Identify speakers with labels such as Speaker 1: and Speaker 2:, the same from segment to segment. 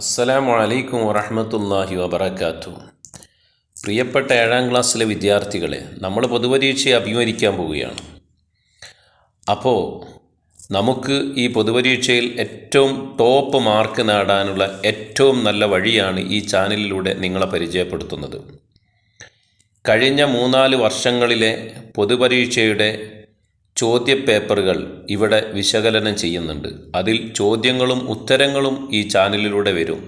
Speaker 1: അസ്സലാമു അലൈക്കും വറഹമത്തല്ലാഹി വബർക്കാത്തു പ്രിയപ്പെട്ട ഏഴാം ക്ലാസ്സിലെ വിദ്യാർത്ഥികളെ നമ്മൾ പൊതുപരീക്ഷയെ അഭിമുഖിക്കാൻ പോവുകയാണ്. അപ്പോൾ നമുക്ക് ഈ പൊതുപരീക്ഷയിൽ ഏറ്റവും ടോപ്പ് മാർക്ക് നേടാനുള്ള ഏറ്റവും നല്ല വഴിയാണ് ഈ ചാനലിലൂടെ നിങ്ങളെ പരിചയപ്പെടുത്തുന്നത്. കഴിഞ്ഞ മൂന്നാൽ വർഷങ്ങളിലെ പൊതുപരീക്ഷയുടെ ചോദ്യപേപ്പറുകൾ ഇവിടെ വിശകലനം ചെയ്യുന്നുണ്ട്. അതിൽ ചോദ്യങ്ങളും ഉത്തരങ്ങളും ഈ ചാനലിലൂടെ വരും.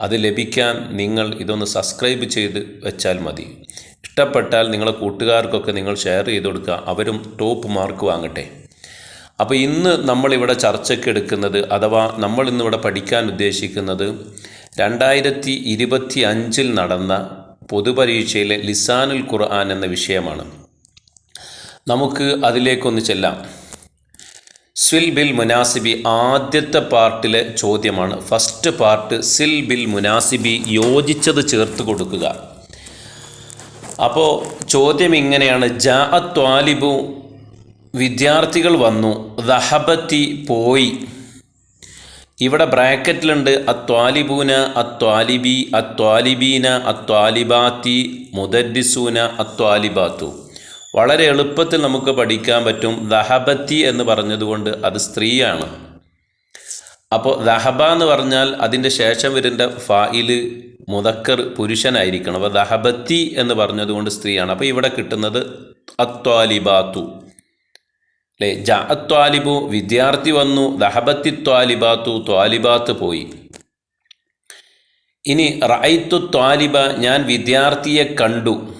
Speaker 1: അത് ലഭിക്കാൻ നിങ്ങൾ ഇതൊന്ന് സബ്സ്ക്രൈബ് ചെയ്ത് വെച്ചാൽ മതി. ഇഷ്ടപ്പെട്ടാൽ നിങ്ങളെ കൂട്ടുകാർക്കൊക്കെ നിങ്ങൾ ഷെയർ ചെയ്ത് കൊടുക്കുക. അവരും ടോപ്പ് മാർക്ക് വാങ്ങട്ടെ. അപ്പോൾ ഇന്ന് നമ്മളിവിടെ ചർച്ചയ്ക്ക് എടുക്കുന്നത് അഥവാ നമ്മൾ ഇന്നിവിടെ പഠിക്കാൻ ഉദ്ദേശിക്കുന്നത് രണ്ടായിരത്തി ഇരുപത്തി അഞ്ചിൽ നടന്ന പൊതുപരീക്ഷയിലെ ലിസാനുൽ ഖുർആൻ എന്ന വിഷയമാണ്. നമുക്ക് അതിലേക്കൊന്ന് ചെല്ലാം. സിൽ ബിൽ മുനാസിബി ആദ്യത്തെ പാർട്ടിലെ ചോദ്യമാണ്. ഫസ്റ്റ് പാർട്ട് സിൽ ബിൽ മുനാസിബി യോജിച്ചത് ചേർത്ത് കൊടുക്കുക. അപ്പോൾ ചോദ്യം ഇങ്ങനെയാണ്. ജാ ത്വാലിബു വിദ്യാർത്ഥികൾ വന്നു. ദഹബത്തി പോയി. ഇവിടെ ബ്രാക്കറ്റിലുണ്ട്. അത്വാലിബൂന അത്വാലിബി അത്വാലിബീന അത്വാലിബാത്തി മുദരിസൂന അത്വാലിബാത്തു വളരെ എളുപ്പത്തിൽ നമുക്ക് പഠിക്കാൻ പറ്റും ദഹബത്തി എന്ന് പറഞ്ഞതുകൊണ്ട് അത് സ്ത്രീയാണ്. അപ്പോൾ ദഹബ എന്ന് പറഞ്ഞാൽ അതിന്റെ ശേഷം വരുന്ന ഫായിൽ മുതക്കർ പുരുഷനായിരിക്കണം. അപ്പോൾ ദഹബത്തി എന്ന് പറഞ്ഞതുകൊണ്ട് സ്ത്രീയാണ്. അപ്പോൾ ഇവിടെ കിട്ടുന്നത് അത്വാലിബാത്തു. അല്ലേ? ജ അത്വാലിബു വിദ്യാർത്ഥി വന്നു ദഹബത്തി ത്വാലിബാത്തു ത്വാലിബാത്ത് പോയി. ഇനി റൈത്തു ത്വാലിബ ഞാൻ വിദ്യാർത്ഥിയെ കണ്ടു.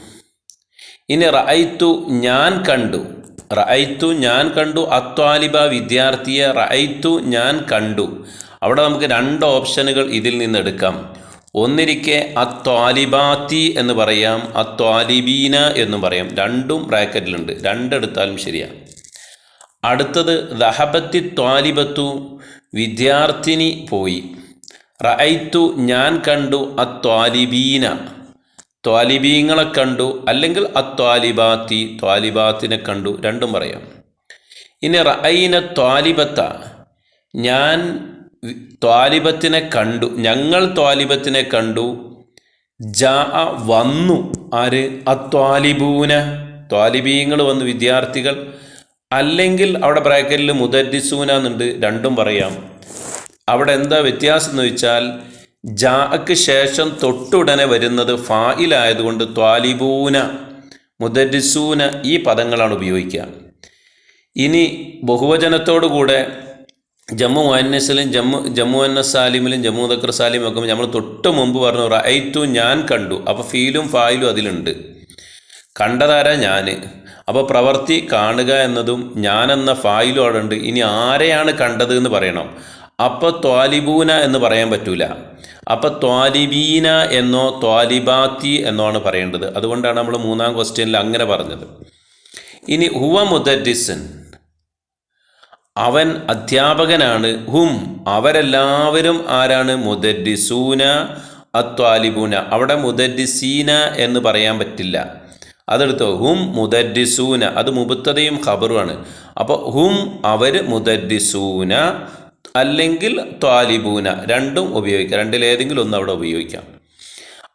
Speaker 1: ഇനി റഅയ്ത്തു ഞാൻ കണ്ടു. റഅയ്ത്തു ഞാൻ കണ്ടു. അത്വാലിബ വിദ്യാർത്ഥിയെ റഅയ്ത്തു ഞാൻ കണ്ടു. അവിടെ നമുക്ക് രണ്ട് ഓപ്ഷനുകൾ ഇതിൽ നിന്ന് എടുക്കാം. ഒന്നിരിക്കെ അത്വാലിബാത്തി എന്ന് പറയാം. അത്വാലിബീന എന്നും പറയാം. രണ്ടും ബ്രാക്കറ്റിലുണ്ട്. രണ്ടെടുത്താലും ശരിയാണ് അടുത്തത് ദഹബത്തി ത്വാലിബത്തു. വിദ്യാർത്ഥിനി പോയി. റഅയ്ത്തു ഞാൻ കണ്ടു. അത്വാലിബീന. ത്വാലിബീങ്ങളെ കണ്ടു അല്ലെങ്കിൽ അത്വാലിബാത്തി ത്വാലിബാത്തിനെ കണ്ടു രണ്ടും പറയാം. ഇനി റഅയിന ത്വാലിബത്ത ഞാൻ ത്വാലിബത്തിനെ കണ്ടു ഞങ്ങൾ ത്വാലിബത്തിനെ കണ്ടു ജാ വന്നു. ആര്? അത്വാലിബൂന. ത്വാലിബീങ്ങൾ വന്നു വിദ്യാർത്ഥികൾ. അല്ലെങ്കിൽ അവിടെ ബ്രാക്കറ്റിൽ മുദരിസൂന എന്നുണ്ട് രണ്ടും പറയാം. അവിടെ എന്താ വ്യത്യാസം എന്ന് വെച്ചാൽ ജാക്ക് ശേഷം തൊട്ടുടനെ വരുന്നത് ഫായിലായതുകൊണ്ട് ത്വാലിബൂന മുദരിസൂന ഈ പദങ്ങളാണ് ഉപയോഗിക്കുക. ഇനി ബഹുവചനത്തോടു കൂടെ ജമ്മു അന്നസിലും ജമ്മു ജമ്മു അന്ന സാലിമിലും ജമ്മു ദക്കർ സാലിമും ഒക്കെ നമ്മൾ തൊട്ട് മുമ്പ് പറഞ്ഞു റൈറ്റു ഞാൻ കണ്ടു. അപ്പോൾ ഫീലും ഫായിലും അതിലുണ്ട്. കണ്ടതാരാ ഞാൻ? അപ്പോൾ പ്രവർത്തി കാണുക എന്നതും ഞാനെന്ന ഫായിലും അവിടെ ഉണ്ട് ഇനി ആരെയാണ് കണ്ടത് എന്ന് പറയണം. അപ്പോൾ ത്വാലിബൂന എന്ന് പറയാൻ പറ്റൂല. അപ്പോൾ ത്വാലിബീന എന്നോ ത്വാലിബാത്തി എന്നോ ആണ് പറയേണ്ടത്. അതുകൊണ്ടാണ് നമ്മൾ മൂന്നാം ക്വസ്റ്റ്യനിൽ അങ്ങനെ പറഞ്ഞത്. ഇനി ഹുവ മുദരിസൻ. അവൻ അധ്യാപകനാണ്. ഹും അവരെല്ലാവരും ആരാണ്? മുദരിസൂന അത്വാലിബൂന. അവിടെ മുദരിസീന എന്ന് പറയാൻ പറ്റില്ല. അതെടുത്തോ. ഹും മുദരിസൂന. അത് മുബത്തതയും ഖബറുമാണ് അപ്പോൾ ഹും അവർ മുദരിസൂന അല്ലെങ്കിൽ ത്വാലിബൂന രണ്ടും ഉപയോഗിക്കാം. രണ്ടിലേതെങ്കിലും ഒന്ന് അവിടെ ഉപയോഗിക്കാം.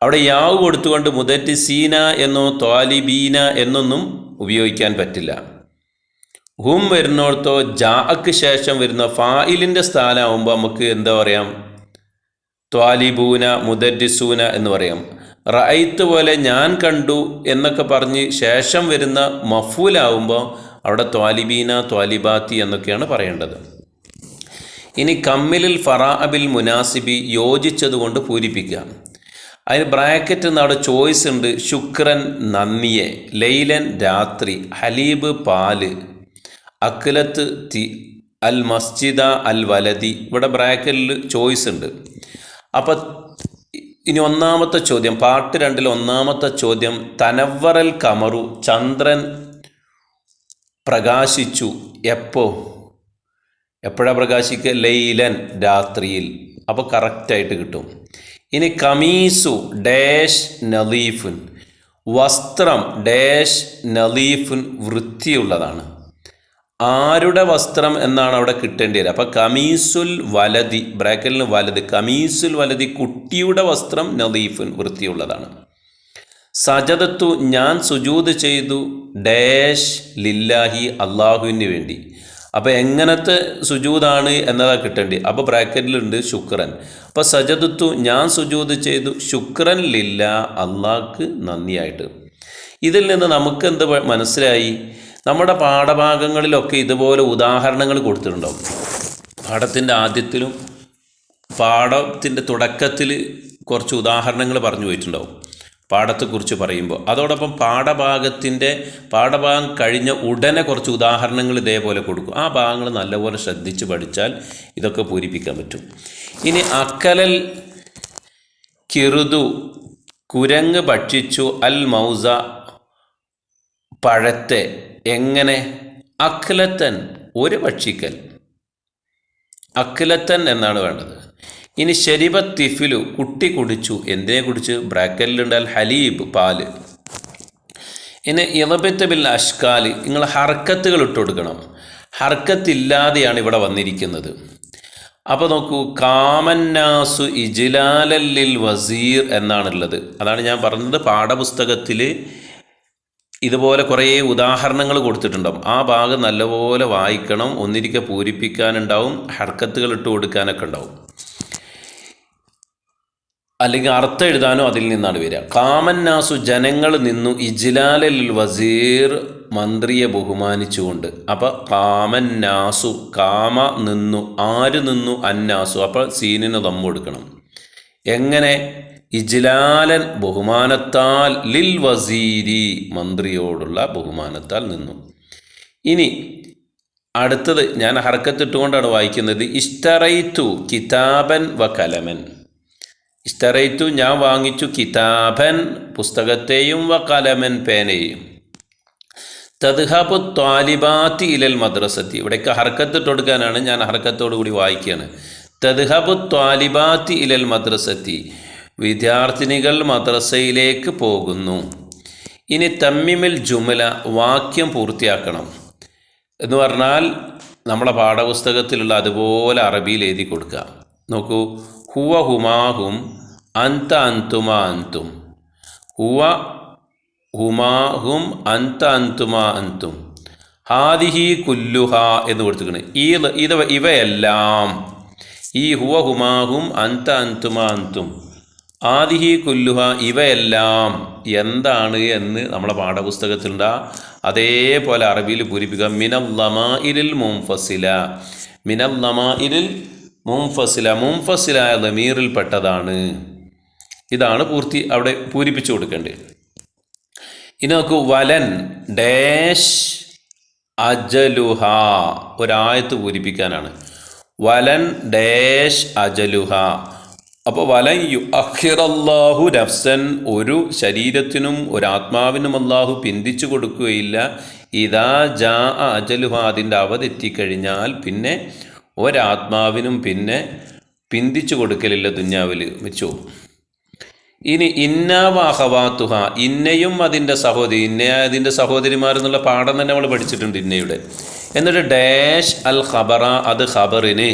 Speaker 1: അവിടെ യാവ് കൊടുത്തുകൊണ്ട് മുദരിസീന എന്നോ ത്വാലിബീന എന്നൊന്നും ഉപയോഗിക്കാൻ പറ്റില്ല. ഹും വരുന്നിടത്തോ ജാക്ക് ശേഷം വരുന്ന ഫായിലിന്റെ സ്ഥാനമാകുമ്പോൾ നമുക്ക് എന്താ പറയാം? ത്വാലിബൂന മുദരിസൂന എന്ന് പറയാം. റൈത്ത് പോലെ ഞാൻ കണ്ടു എന്നൊക്കെ പറഞ്ഞ് ശേഷം വരുന്ന മഫൂലാവുമ്പോൾ അവിടെ ത്വാലിബീന ത്വാലിബാത്തി എന്നൊക്കെയാണ് പറയേണ്ടത്. ഇനി കമ്മിലിൽ ഫറാഅബിൽ മുനാസിബി യോജിച്ചതുകൊണ്ട് പൂരിപ്പിക്കുക. അതിന് ബ്രാക്കറ്റ് എന്ന അവിടെ ചോയ്സ് ഉണ്ട് ശുക്രൻ നന്ദിയെ ലൈലൻ രാത്രി ഹലീബ് പാൽ അഖിലത്ത് തി അൽ മസ്ജിദ അൽ വലതി ഇവിടെ ബ്രാക്കറ്റിൽ ചോയ്സ് ഉണ്ട്. അപ്പം ഇനി ഒന്നാമത്തെ ചോദ്യം പാർട്ട് രണ്ടിൽ ഒന്നാമത്തെ ചോദ്യം തനവറൽ കമറു ചന്ദ്രൻ പ്രകാശിച്ചു എപ്പോ? എപ്പോഴാണ് പ്രകാശിക്കുക? ലൈലൻ രാത്രിയിൽ. അപ്പോൾ കറക്റ്റായിട്ട് കിട്ടും. ഇനി കമീസു ഡാഷ് നദീഫുൻ വസ്ത്രം ഡാഷ് നദീഫുൻ വൃത്തിയുള്ളതാണ്. ആരുടെ വസ്ത്രം എന്നാണ് അവിടെ കിട്ടേണ്ടി വരിക? അപ്പോൾ കമീസുൽ വലതി ബ്രാക്കറ്റിൽ വലത് കമീസുൽ വലതി കുട്ടിയുടെ വസ്ത്രം നദീഫുൻ വൃത്തിയുള്ളതാണ്. സജതത്തു ഞാൻ സുജൂത് ചെയ്തു ഡാഷ് ലില്ലാഹി അള്ളാഹുവിന് വേണ്ടി. അപ്പോൾ എങ്ങനത്തെ സുജൂതാണ് എന്നതാ കിട്ടേണ്ടി. അപ്പോൾ ബ്രാക്കറ്റിലുണ്ട് ശുക്രൻ. അപ്പോൾ സജദത്തു ഞാൻ സുജൂത് ചെയ്തു ശുക്രൻ ലില്ല അള്ളാഹ്ക്ക് നന്ദിയായിട്ട്. ഇതിൽ നിന്ന് നമുക്ക് എന്ത് മനസ്സിലായി? നമ്മുടെ പാഠഭാഗങ്ങളിലൊക്കെ ഇതുപോലെ ഉദാഹരണങ്ങൾ കൊടുത്തിട്ടുണ്ടാവും പാഠത്തിന്റെ ആദ്യത്തിലും പാഠത്തിന്റെ തുടക്കത്തിൽ കുറച്ച് ഉദാഹരണങ്ങൾ പറഞ്ഞു പോയിട്ടുണ്ടാവും പാഠത്തെക്കുറിച്ച് പറയുമ്പോൾ. അതോടൊപ്പം പാഠഭാഗത്തിന്റെ പാഠഭാഗം കഴിഞ്ഞ ഉടനെ കുറച്ച് ഉദാഹരണങ്ങൾ ഇതേപോലെ കൊടുക്കും. ആ ഭാഗങ്ങൾ നല്ലപോലെ ശ്രദ്ധിച്ച് പഠിച്ചാൽ ഇതൊക്കെ പൂരിപ്പിക്കാൻ പറ്റും. ഇനി അക്കലൽ കിറുതു കുരങ്ങ് ഭക്ഷിച്ചു അൽ മൗസ പഴത്തെ എങ്ങനെ? അഖലത്തൻ ഒരു ഭക്ഷിക്കൽ. അഖിലത്തൻ എന്നാണ് വേണ്ടത്. ഇനി ശരിബ തിഫിലു കുട്ടി കുടിച്ചു. എന്തിനെ കുടിച്ച്? ബ്രാക്കറ്റിലുണ്ടാൽ ഹലീബ് പാൽ. ഇനി ഇളബത്ത് ബിൽ അഷ്കാൽ നിങ്ങൾ ഹർക്കത്തുകൾ ഇട്ട് കൊടുക്കണം. ഹർക്കത്തില്ലാതെയാണ് ഇവിടെ വന്നിരിക്കുന്നത്. അപ്പോൾ നോക്കൂ കാമന്നാസു ഇജിലാലല്ലിൽ വസീർ എന്നാണുള്ളത്. അതാണ് ഞാൻ പറഞ്ഞത് പാഠപുസ്തകത്തിൽ ഇതുപോലെ കുറേ ഉദാഹരണങ്ങൾ കൊടുത്തിട്ടുണ്ടാവും. ആ ഭാഗം നല്ലപോലെ വായിക്കണം ഒന്നിരിക്കെ പൂരിപ്പിക്കാനുണ്ടാവും ഹർക്കത്തുകൾ ഇട്ട് കൊടുക്കാനൊക്കെ ഉണ്ടാവും. അല്ലെങ്കിൽ അർത്ഥം എഴുതാനോ അതിൽ നിന്നാണ് വരിക. കാമന്നാസു ജനങ്ങൾ നിന്നു ഇജ്ലാലിൽ വസീർ മന്ത്രിയെ ബഹുമാനിച്ചുകൊണ്ട്. അപ്പോൾ കാമന്നാസു കാമ നിന്നു ആര് നിന്നു അന്നാസു അപ്പോൾ സീനിന് ദമ്മ് കൊടുക്കണം. എങ്ങനെ? ഇജ്ലാലൻ ബഹുമാനത്താൽ ലിൽ വസീരി മന്ത്രിയോടുള്ള ബഹുമാനത്താൽ നിന്നു. ഇനി അടുത്തത് ഞാൻ ഹർക്കത്തിട്ടുകൊണ്ടാണ് വായിക്കുന്നത്. ഇഷ്ടറൈത്തു കിതാബൻ വ കലമൻ. ഇഷ്ടറൈത്തു ഞാൻ വാങ്ങിച്ചു കിതാബൻ പുസ്തകത്തെയും വ കലമൻ പേനയും. തദ്ഹബു ത്വാലിബാത്തി ഇലൽ മദ്രസത്തി. ഇവിടേക്ക് ഹർക്കത്തിട്ട് കൊടുക്കാനാണ് ഞാൻ ഹർക്കത്തോടു കൂടി വായിക്കുകയാണ് തദ്ഹബു ത്വാലിബാത്തി ഇലൽ മദ്രസത്തി. വിദ്യാർത്ഥിനികൾ മദ്രസയിലേക്ക് പോകുന്നു. ഇനി തമ്മിമിൽ ജുമല വാക്യം പൂർത്തിയാക്കണം. എന്ന് പറഞ്ഞാൽ നമ്മുടെ പാഠപുസ്തകത്തിലുള്ള അതുപോലെ അറബിയിൽ എഴുതി കൊടുക്കുക. നോക്കൂ ഹുവ ഹുമാഹും അന്ത അന്തുമ അന്തും. ഹുവ ഹുമാഹും അന്ത അന്തുമ അന്തും. ഹാദിഹി കുല്ലുഹ എന്ന് കൊടുത്തിരിക്കുന്നത് ഈ ഇത് ഇവയെല്ലാം ഈ ഹുവ ഹുമാഹും അന്ത അന്തുമ അന്തും. ആദിഹി കുല്ലുഹ ഇവയെല്ലാം എന്താണ് എന്ന് നമ്മളെ പാഠപുസ്തകത്തിലുണ്ട്. അതേപോലെ അറബിയിൽ പൂരിപ്പിക്കുക. മിനല്ലമ ഇരിൽ മുംഫസില മിനല്ലമ ഇരിൽ മുംഫസില മുംഫസിലായ ലമീറിൽപ്പെട്ടതാണ് ഇതാണ് പൂർത്തി അവിടെ പൂരിപ്പിച്ചു കൊടുക്കേണ്ടത്. ഇനി നോക്കൂ വലൻ ഡാഷ് അജലുഹ ഒരായത്ത് പൂരിപ്പിക്കാനാണ്. വലൻ ഡാഷ് അജലുഹ. അപ്പോൾ വലൻ യു അഖിറല്ലാഹു നഫ്സൻ ഒരു ശരീരത്തിനും ഒരാത്മാവിനും അള്ളാഹു പിന്തിച്ചു കൊടുക്കുകയില്ല. ഇതാ ജാ അജലുഹ അതിന്റെ അവതെത്തിക്കഴിഞ്ഞാൽ പിന്നെ ഒരാത്മാവിനും പിന്നെ പിന്തിച്ചു കൊടുക്കലില്ല ദുഞ്ഞാവിൽ വെച്ചു. ഇനി ഇന്നാവാഹവാത്തുഹ ഇന്നയും അതിന്റെ സഹോദരി ഇന്ന അതിന്റെ സഹോദരിമാരെന്നുള്ള പാഠം തന്നെ നമ്മൾ പഠിച്ചിട്ടുണ്ട് ഇന്നയുടെ. എന്നിട്ട് ഡാഷ് അൽ ഖബറ അത് ഖബറിന്.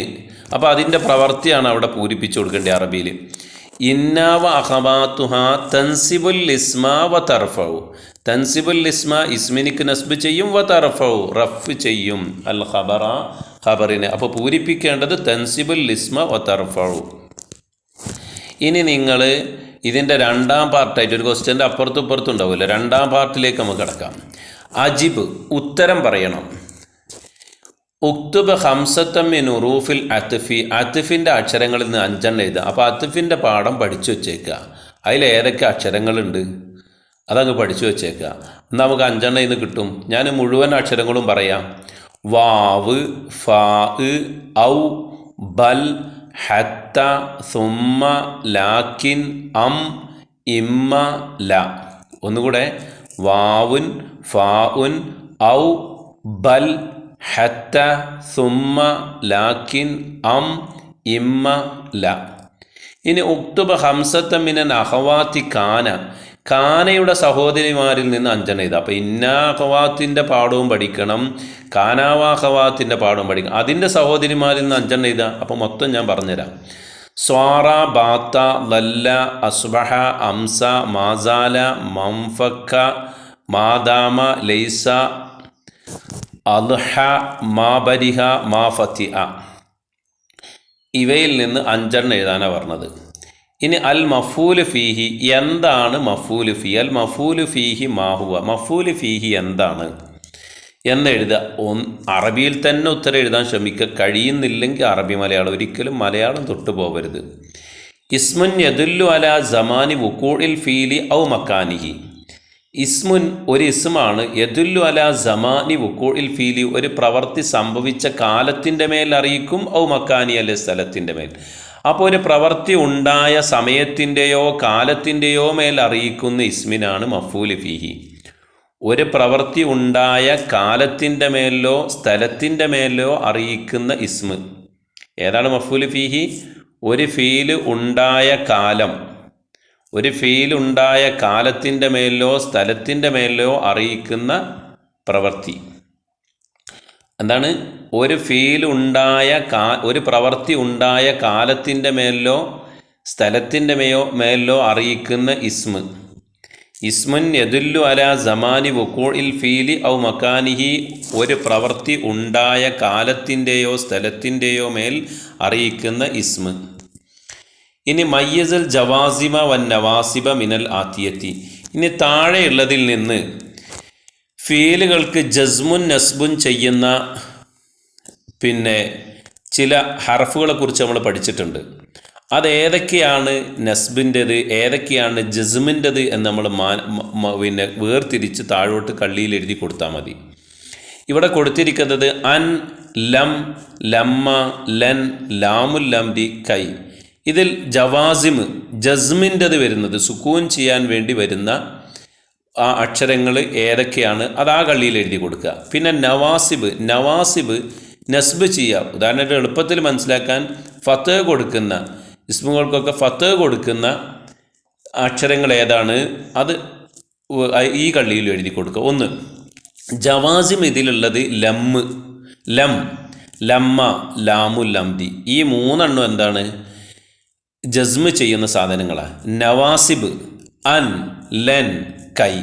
Speaker 1: അപ്പോൾ അതിന്റെ പ്രവൃത്തിയാണ് അവിടെ പൂരിപ്പിച്ചു കൊടുക്കേണ്ടത് അറബിയിൽ. ഇന്നാവ അഹബാത്തുഹ തൻസിബുൽ ഇസ്മ വ തർഫൗ തൻസിബുൽ ഇസ്മ ഇസ്മിനിക്ക് നസ്ബ് ചെയ്യും വ തർഫൗ റഫ് ചെയ്യും. അൽ ഖബറ ഖബറിന്. അപ്പോൾ പൂരിപ്പിക്കേണ്ടത് തൻസിബുൽ ലിസ്മ ഒ തർഫു ഇനി നിങ്ങൾ ഇതിന്റെ രണ്ടാം പാർട്ടായിട്ട് ഒരു ക്വസ്റ്റ്യന്റെ അപ്പുറത്തും ഇപ്പുറത്തും ഉണ്ടാവില്ല രണ്ടാം പാർട്ടിലേക്ക് നമുക്ക് കിടക്കാം. അജിബ് ഉത്തരം പറയണം. ഉക്തുബ് ഹംസത്തമ്മിൻ ഉറൂഫിൽ അത്തുഫി അത്തുഫിന്റെ അക്ഷരങ്ങളിൽ നിന്ന് അഞ്ചെണ്ണം എഴുതുക. അപ്പോൾ അത്തുഫിന്റെ പാഠം പഠിച്ചു വെച്ചേക്കുക. അതിൽ ഏതൊക്കെ അക്ഷരങ്ങളുണ്ട്? അതങ്ങ് പഠിച്ചു വെച്ചേക്കുക. നമുക്ക് അഞ്ചെണ്ണം ഇന്ന് കിട്ടും. ഞാൻ മുഴുവൻ അക്ഷരങ്ങളും പറയാം. വാവ് ഫാ ഔ ബൽ ഹത്ത സുമ്മ ലാക്കിൻ അം ഇമ്മ ല. ഒന്നുകൂടെ. വാവുൻ ഫാഉൻ ഔ ബൽ ഹത്ത സുമ്മ ലാക്കിൻ അം ഇമ്മ ല. ഇനി ഉക്തുബ ഹംസത്ത മിനൻ അഹവാത്തി കാന. കാനയുടെ സഹോദരിമാരിൽ നിന്ന് അഞ്ചെണ്ണം ഇത് അപ്പോൾ ഇന്നാഹവാത്തിന്റെ പാഠവും പഠിക്കണം കാനാവാഹവാത്തിന്റെ പാഠവും പഠിക്കണം. അതിന്റെ സഹോദരിമാരിൽ നിന്ന് അഞ്ചെണ്ണം എഴുതുക അപ്പോൾ മൊത്തം ഞാൻ പറഞ്ഞുതരാം. സ്വാറ ബാത്ത ലല്ല അസ്ബഹ അംസ മാസാല മംഫക്ക മാദാമ ലൈസ അൽഹ മാബരിഹ മാ ഫത്തിഅ ഇവയിൽ നിന്ന് അഞ്ചെണ്ണം എഴുതാനാണ് പറഞ്ഞത്. ഇനി അൽ മഫൂൽ ഫീഹി എന്താണ് മഫൂൽ ഫീ അൽ മഫൂൽ ഫീഹി മാഹുവ മഫൂൽ ഫീഹി എന്താണ്? എന്ന് എഴുതുക. ഒന്ന് അറബിയിൽ തന്നെ ഉത്തരം എഴുതാൻ ശ്രമിക്കുക. കഴിയുന്നില്ലെങ്കിൽ അറബി മലയാളം. ഒരിക്കലും മലയാളം തൊട്ടു പോകരുത്. ഇസ്മുൻ യദുല്ലു അല ജമാനി വുക്കൂഴിൽ ഫീലി ഔ മക്കാനിഹി ഇസ്മുൻ ഒരു ഇസ്മാണ് യദുല്ലു അല ജമാനി വുക്കൂളിൽ ഫീലി ഒരു പ്രവൃത്തി സംഭവിച്ച കാലത്തിന്റെ മേൽ അറിയിക്കും ഔ മക്കാനി അല്ലെ സ്ഥലത്തിന്റെ മേൽ. അപ്പോൾ ഒരു പ്രവൃത്തി ഉണ്ടായ സമയത്തിന്റെയോ കാലത്തിന്റെയോ മേൽ അറിയിക്കുന്ന ഇസ്മിനാണ് മഫൂൽ ഫീഹി. ഒരു പ്രവൃത്തി ഉണ്ടായ കാലത്തിന്റെ മേലോ സ്ഥലത്തിന്റെ മേലോ അറിയിക്കുന്ന ഇസ്മ്. ഏതാണ് മഫൂൽ ഫീഹി? ഒരു ഫീൽ ഉണ്ടായ കാലം ഒരു ഫീൽ ഉണ്ടായ കാലത്തിന്റെ മേലോ സ്ഥലത്തിന്റെ മേലോ അറിയിക്കുന്ന പ്രവൃത്തി. എന്താണ്? ഒരു ഫീൽ ഉണ്ടായ കാ ഒരു പ്രവൃത്തി ഉണ്ടായ കാലത്തിന്റെ മേലോ സ്ഥലത്തിന്റെ മേയോ മേലോ അറിയിക്കുന്ന ഇസ്മ്. ഇസ്മുൻ യദുല്ലു അല ജമാനി വുക്കൂഇൽ ഫീലി ഔ മക്കാനിഹി ഒരു പ്രവൃത്തി ഉണ്ടായ കാലത്തിന്റെയോ സ്ഥലത്തിന്റെയോ മേൽ അറിയിക്കുന്ന ഇസ്മ്. ഇനി മയ്യസൽ ജവാസിമ വൻ നവാസിബ മിനൽ ആത്തിയത്തി. ഇനി താഴെയുള്ളതിൽ നിന്ന് ഫീലുകൾക്ക് ജസ്മുൻ നസ്ബുൻ ചെയ്യുന്ന പിന്നെ ചില ഹർഫുകളെ കുറിച്ച് നമ്മൾ പഠിച്ചിട്ടുണ്ട്. അത് ഏതൊക്കെയാണ് നസ്ബിന്റെത് ഏതൊക്കെയാണ് ജസ്മിന്റെത് എന്ന് നമ്മൾ മാ പിന്നെ വേർതിരിച്ച് താഴോട്ട് കള്ളിയിൽ എഴുതി കൊടുത്താൽ മതി. ഇവിടെ കൊടുത്തിരിക്കുന്നത് അൻ ലം ലമ്മ ലൻ ലാമുൽ ലംബി കൈ. ഇതിൽ ജവാസിമ് ജസ്മിന്റെത് വരുന്നത് സുക്കൂൻ ചെയ്യാൻ വേണ്ടി വരുന്ന ആ അക്ഷരങ്ങൾ ഏതൊക്കെയാണ്? അത് ആ കള്ളിയിൽ എഴുതി കൊടുക്കുക. പിന്നെ നവാസിബ് നവാസിബ് നസ്ബ് ചെയ്യുക ഉദാഹരണമായിട്ട് എളുപ്പത്തിൽ മനസ്സിലാക്കാൻ ഫത്ത് കൊടുക്കുന്ന ഇസ്മുകൾക്കൊക്കെ ഫത്ത് കൊടുക്കുന്ന അക്ഷരങ്ങൾ ഏതാണ്? അത് ഈ കള്ളിയിൽ എഴുതി കൊടുക്കുക. ഒന്ന് ജവാസിം ഇതിലുള്ളത് ലം ലം ലമ്മ ലാമു ലംദി. ഈ മൂന്നെണ്ണം എന്താണ്? ജസ്മ് ചെയ്യുന്ന സാധനങ്ങളാണ് നവാസിബ് അൻ ലെൻ കൈ.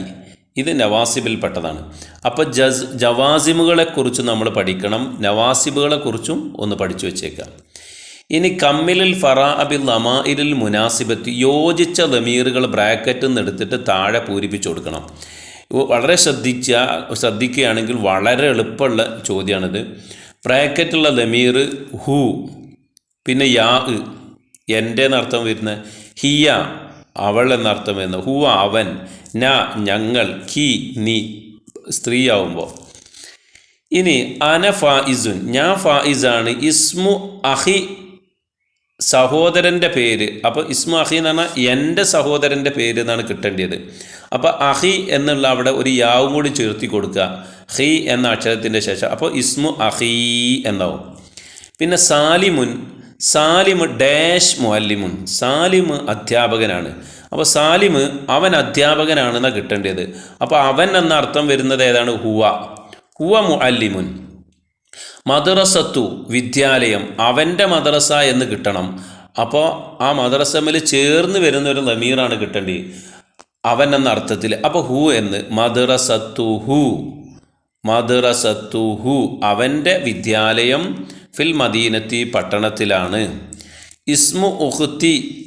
Speaker 1: ഇത് നവാസിബിൽപ്പെട്ടതാണ് അപ്പോൾ ജസ് ജവാസിമുകളെക്കുറിച്ച് നമ്മൾ പഠിക്കണം. നവാസിബുകളെക്കുറിച്ചും ഒന്ന് പഠിച്ചു വച്ചേക്കാം. ഇനി കമ്മിലിൽ ഫറാ അബിൽ ലമാഇലിൽ മുനാസിബത്ത് യോജിച്ച ലമീറുകൾ ബ്രാക്കറ്റിൽ നിന്ന് എടുത്തിട്ട് താഴെ പൂരിപ്പിച്ചു കൊടുക്കണം. വളരെ ശ്രദ്ധിച്ച ശ്രദ്ധിക്കുകയാണെങ്കിൽ വളരെ എളുപ്പമുള്ള ചോദ്യമാണിത്. ബ്രാക്കറ്റുള്ള ലമീർ ഹു പിന്നെ യാ എന്റെ എന്നർത്ഥം വരുന്ന ഹിയ അവൾ എന്നർത്ഥം വരുന്ന ഹുവ അവൻ. ന ഞങ്ങൾ. കി നീ സ്ത്രീയാവുമ്പോൾ ഇനി അന ഫായിസുൻ ഞാൻ ഫായിസാണ് ഇസ്മു അഹി സഹോദരന്റെ പേര്. അപ്പോൾ ഇസ്മു അഹി എന്ന് പറഞ്ഞാൽ എന്റെ സഹോദരന്റെ പേര് എന്നാണ് കിട്ടേണ്ടത് അപ്പോൾ അഹി എന്നുള്ള അവിടെ ഒരു യാവും കൂടി ചേർത്തി കൊടുക്കുക. ഹി എന്ന അക്ഷരത്തിന്റെ ശേഷം. അപ്പോൾ ഇസ്മു അഹി എന്നാവും. പിന്നെ സാലിമുൻ. സാലിമ് ഡാഷ് മുഅല്ലിമുൻ. സാലിമ് അധ്യാപകനാണ്. അപ്പോൾ സാലിമ് അവൻ അധ്യാപകനാണെന്നാണ് കിട്ടേണ്ടത്. അപ്പോൾ അവൻ എന്ന അർത്ഥം വരുന്നത് ഏതാണ്? ഹുവ. ഹുവ മുഅല്ലിമുൻ. മദ്രസത്തു വിദ്യാലയം അവന്റെ മദ്രസ എന്ന് കിട്ടണം. അപ്പോൾ ആ മദ്രസമിൽ ചേർന്ന് വരുന്ന ഒരു നമീറാണ് കിട്ടേണ്ടത് അവൻ എന്ന അർത്ഥത്തിൽ. അപ്പോൾ ഹു എന്ന്. മദ്രസത്തു ഹു. മദ്രസത്തു ഹു. അവന്റെ വിദ്യാലയം ഫിൽ മദീനത്തി പട്ടണത്തിലാണ്. ഇസ്മു ഉഹ്തി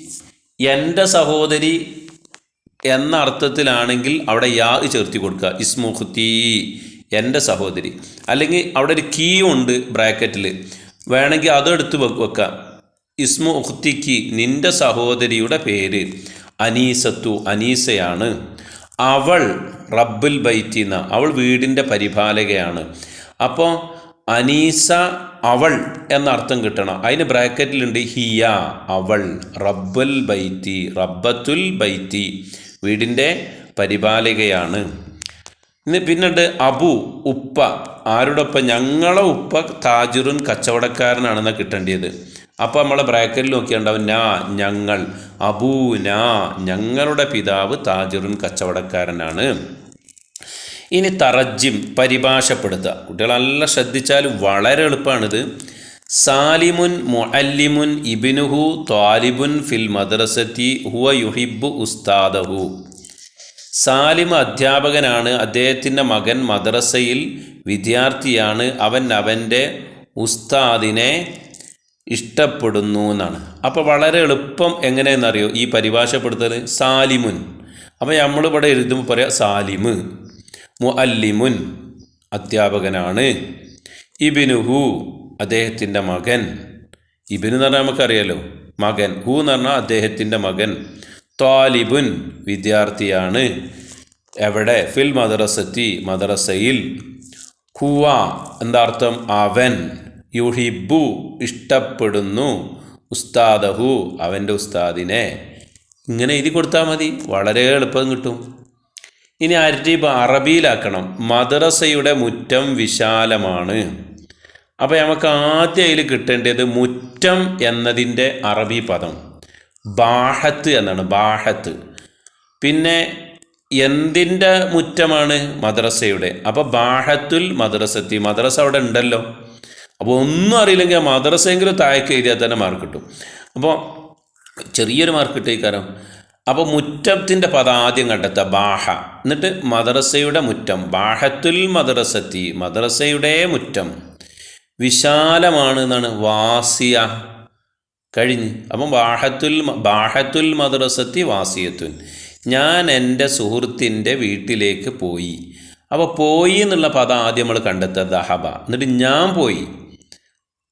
Speaker 1: എന്റെ സഹോദരി എന്ന അർത്ഥത്തിലാണെങ്കിൽ അവിടെ യാ ചേർത്തി കൊടുക്കുക. ഇസ്മു ഉഹ്തി എന്റെ സഹോദരി. അല്ലെങ്കിൽ അവിടെ ഒരു കീ ഉണ്ട് ബ്രാക്കറ്റിൽ. വേണമെങ്കിൽ അതെടുത്ത് വെക്കാം. ഇസ്മു ഉഖ്തിക്ക് നിന്റെ സഹോദരിയുടെ പേര് അനീസത്തു അനീസയാണ്. അവൾ റബ്ബുൽ ബൈറ്റിന്ന അവൾ വീടിന്റെ പരിപാലകയാണ്. അപ്പോൾ അനീസ അവൾ എന്ന അർത്ഥം കിട്ടണം. അതിന് ബ്രാക്കറ്റിലുണ്ട് ഹിയ അവൾ. റബ്ബുൽ ബൈത്തി റബ്ബത്തുൽ ബൈത്തി. വീടിന്റെ പരിപാലികയാണ്. ഇന്ന് പിന്നീട് അബു ഉപ്പ. ആരുടെ ഒപ്പം ഞങ്ങളെ ഉപ്പ താജുറുൻ കച്ചവടക്കാരനാണെന്ന് കിട്ടേണ്ടത് അപ്പോൾ നമ്മളെ ബ്രാക്കറ്റിൽ നോക്കിയുണ്ടാവും നാ ഞങ്ങൾ. അബൂ നാ ഞങ്ങളുടെ പിതാവ് താജുറുൻ കച്ചവടക്കാരനാണ്. ഇനി തറജ്ജിം പരിഭാഷപ്പെടുത്തുക. കുട്ടികൾ നല്ല ശ്രദ്ധിച്ചാൽ വളരെ എളുപ്പമാണിത്. സാലിമുൻ മുഅല്ലിമുൻ ഇബിനുഹു ത്വാലിബുൻ ഫിൽ മദ്രസത്തി ഹുവ യുഹിബു ഉസ്താദഹു. സാലിം അധ്യാപകനാണ്. അദ്ദേഹത്തിന്റെ മകൻ മദ്രസയിൽ വിദ്യാർത്ഥിയാണ്. അവൻ അവന്റെ ഉസ്താദിനെ ഇഷ്ടപ്പെടുന്നു എന്നാണ്. അപ്പോൾ വളരെ എളുപ്പം എങ്ങനെയെന്നറിയോ ഈ പരിഭാഷപ്പെടുത്തൽ സാലിമുൻ. അപ്പോൾ നമ്മളിവിടെ എഴുതുമ്പോൾ പറയാം സാലിമ്. മുഅല്ലിമുൻ അധ്യാപകനാണ്. ഇബിനുഹു അദ്ദേഹത്തിന്റെ മകൻ. ഇബിന് എന്ന് പറഞ്ഞാൽ നമുക്കറിയാലോ മകൻ. ഹു എന്ന് പറഞ്ഞാൽ അദ്ദേഹത്തിന്റെ മകൻ. ത്വാലിബുൻ വിദ്യാർത്ഥിയാണ്. എവിടെ? ഫിൽ മദ്രസത്തി മദ്രസയിൽ. ഹുവ എന്താർത്ഥം അവൻ. യുഹിബു ഇഷ്ടപ്പെടുന്നു. ഉസ്താദഹു അവന്റെ ഉസ്താദിനെ. ഇങ്ങനെ എഴുതി കൊടുത്താൽ മതി. വളരെ എളുപ്പം കിട്ടും. ഇനി അരിബ് അറബിയിലാക്കണം? മദ്രസയുടെ മുറ്റം വിശാലമാണ്. അപ്പോൾ നമുക്ക് ആദ്യം അതിൽ കിട്ടേണ്ടത് മുറ്റം എന്നതിന്റെ അറബി പദം. ബാഹത്ത് എന്നാണ് ബാഹത്ത്. പിന്നെ എന്തിന്റെ മുറ്റമാണ് മദ്രസയുടെ? അപ്പോൾ ബാഹത്തുൽ മദ്രസത്തി മദ്രസ അവിടെ ഉണ്ടല്ലോ. അപ്പോൾ ഒന്നും അറിയില്ലെങ്കിൽ മദ്രസയെങ്കിലും താഴേക്ക് എഴുതിയാൽ തന്നെ മാർക്ക് കിട്ടും. അപ്പോൾ ചെറിയൊരു മാർക്ക് കിട്ടിയേക്കാരം അപ്പോൾ മുറ്റത്തിന്റെ പദം ആദ്യം കണ്ടെത്തുക. ബാഹ. എന്നിട്ട് മദ്രസയുടെ മുറ്റം. ബാഹത്തുൽ മദ്രസത്തി. മദ്രസയുടെ മുറ്റം. വിശാലമാണ് എന്നാണ് വാസിയ കഴിഞ്ഞ്. അപ്പം ബാഹത്തുൽ ബാഹത്തുൽ മദ്രസത്തി വാസിയത്തുൻ. ഞാൻ എന്റെ സുഹൃത്തിന്റെ വീട്ടിലേക്ക് പോയി. അപ്പോൾ പോയി എന്നുള്ള പദം ആദ്യം നമ്മൾ കണ്ടെത്തുക. ദഹബ. എന്നിട്ട് ഞാൻ പോയി.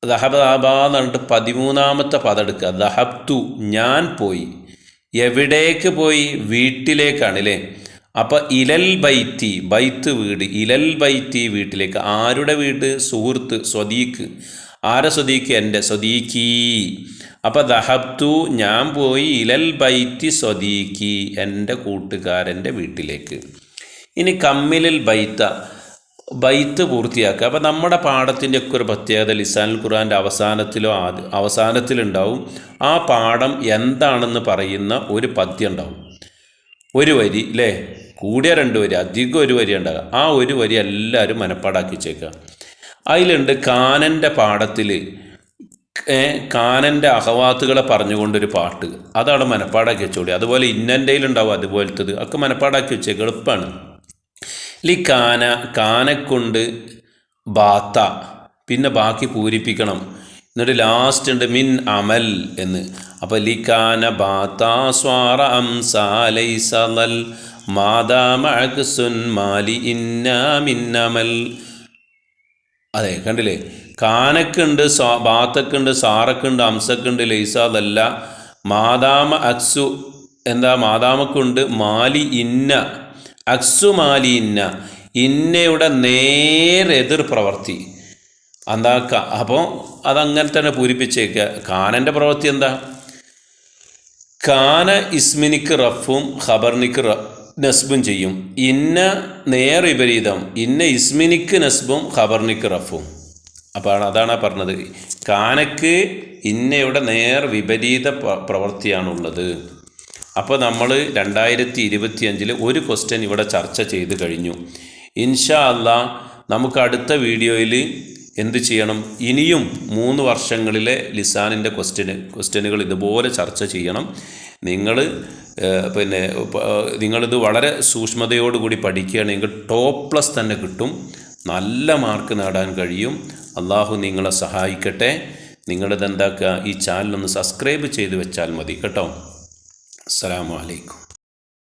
Speaker 1: ദഹബ ദഹബ എന്ന് പറഞ്ഞിട്ട് പതിമൂന്നാമത്തെ പദം എടുക്കുക. ദഹബ്തു. ഞാൻ പോയി. എവിടേക്ക് പോയി? വീട്ടിലേക്കാണ് അല്ലേ അപ്പൊ ഇലൽ ബൈത്തി ബൈത്ത് വീട് ഇലൽ ബൈത്തി വീട്ടിലേക്ക്. ആരുടെ വീട്? സുഹൃത്ത് സ്വദീക്ക് ആരെ സ്വദീക്ക് എന്റെ സ്വദീക്കി അപ്പൊ ദഹബ്തു ഞാൻ പോയി ഇലൽ ബൈത്തി സ്വദീക്കി എന്റെ കൂട്ടുകാരന്റെ വീട്ടിലേക്ക്. ഇനി കമ്മിലിൽ ബൈത്ത. ബൈത്ത് പൂർത്തിയാക്കുക. അപ്പോൾ നമ്മുടെ പാഠത്തിന്റെയൊക്കെ ഒരു പ്രത്യേകത ലിസാൻ ഖുർആന്റെ അവസാനത്തിലോ ആദ്യ അവസാനത്തിലുണ്ടാവും. ആ പാഠം എന്താണെന്ന് പറയുന്ന ഒരു പദ്യം ഉണ്ടാവും. ഒരു വരി അല്ലേ കൂടിയ രണ്ട് വരി അധികം ഒരു വരി ഉണ്ടാകുക ആ ഒരു വരി എല്ലാവരും മനപ്പാടാക്കി വെച്ചേക്കുക. അതിലുണ്ട് കാനന്റെ പാഠത്തിൽ കാനന്റെ അഹവാത്തുകളെ പറഞ്ഞുകൊണ്ടൊരു പാട്ട്. അതാണ് മനപ്പാടാക്കി വെച്ചോളി. അതുപോലെ ഇന്നന്റെയിലുണ്ടാവും അതുപോലത്തത്. ഒക്കെ മനപ്പാടാക്കി വെച്ചേക്കുക. എളുപ്പമാണ് ലി കാന കാനക്കൊണ്ട് ബാത്ത. പിന്നെ ബാക്കി പൂരിപ്പിക്കണം. എന്നിട്ട് ലാസ്റ്റ് ഉണ്ട് മിൻ അമൽ എന്ന്. അപ്പോൾ ലി കാന ബാത്ത സ്വാറ അംസാലൈസൽ മാതാമഅക്സുൻ മാലി ഇന്ന മിന്നമൽ അതെ കണ്ടില്ലേ? കാനക്കുണ്ട് സ്വാ ബാത്തക്കുണ്ട് സാറക്കുണ്ട് അംസക്കുണ്ട് ലൈസാതല്ല മാതാമ അക്സു എന്താ മാതാമക്കുണ്ട് മാലി ഇന്ന. അക്സു ഇന്നയുടെ ഇന്ന ഇന്നയുടെ നേരെതിർ പ്രവർത്തി എന്താ അപ്പോൾ അതങ്ങനെ തന്നെ പൂരിപ്പിച്ചേക്കുക കാനന്റെ പ്രവൃത്തി എന്താ? കാന ഇസ്മിനിക്ക് റഫും ഖബർനിക്ക് നസ്ബും ചെയ്യും. ഇന്ന നേർ വിപരീതം. ഇന്ന ഇസ്മിനിക്ക് നസ്ബും ഖബർനിക്ക് റഫും. അപ്പോൾ അതാണ് പറഞ്ഞത്. കാനക്ക് ഇന്നയുടെ നേർ വിപരീത പ്ര- പ്രവൃത്തിയാണുള്ളത്. അപ്പോൾ നമ്മൾ രണ്ടായിരത്തി ഇരുപത്തി അഞ്ചിൽ ഒരു ക്വസ്റ്റ്യൻ ഇവിടെ ചർച്ച ചെയ്ത് കഴിഞ്ഞു. ഇൻഷാ അല്ല നമുക്ക് അടുത്ത വീഡിയോയിൽ എന്ത് ചെയ്യണം? ഇനിയും മൂന്ന് വർഷങ്ങളിലെ ലിസാനിന്റെ ക്വസ്റ്റ്യന് ക്വസ്റ്റ്യനുകൾ ഇതുപോലെ ചർച്ച ചെയ്യണം. നിങ്ങൾ പിന്നെ നിങ്ങളിത് വളരെ സൂക്ഷ്മതയോടുകൂടി പഠിക്കുകയാണെങ്കിൽ ടോപ്പ് പ്ലസ് തന്നെ കിട്ടും. നല്ല മാർക്ക് നേടാൻ കഴിയും. അള്ളാഹു നിങ്ങളെ സഹായിക്കട്ടെ. നിങ്ങളിത് എന്താക്കുക ഈ ചാനലൊന്ന് സബ്സ്ക്രൈബ് ചെയ്ത് വെച്ചാൽ മതി. കേട്ടോ? അസ്സലാമു അലൈക്കും.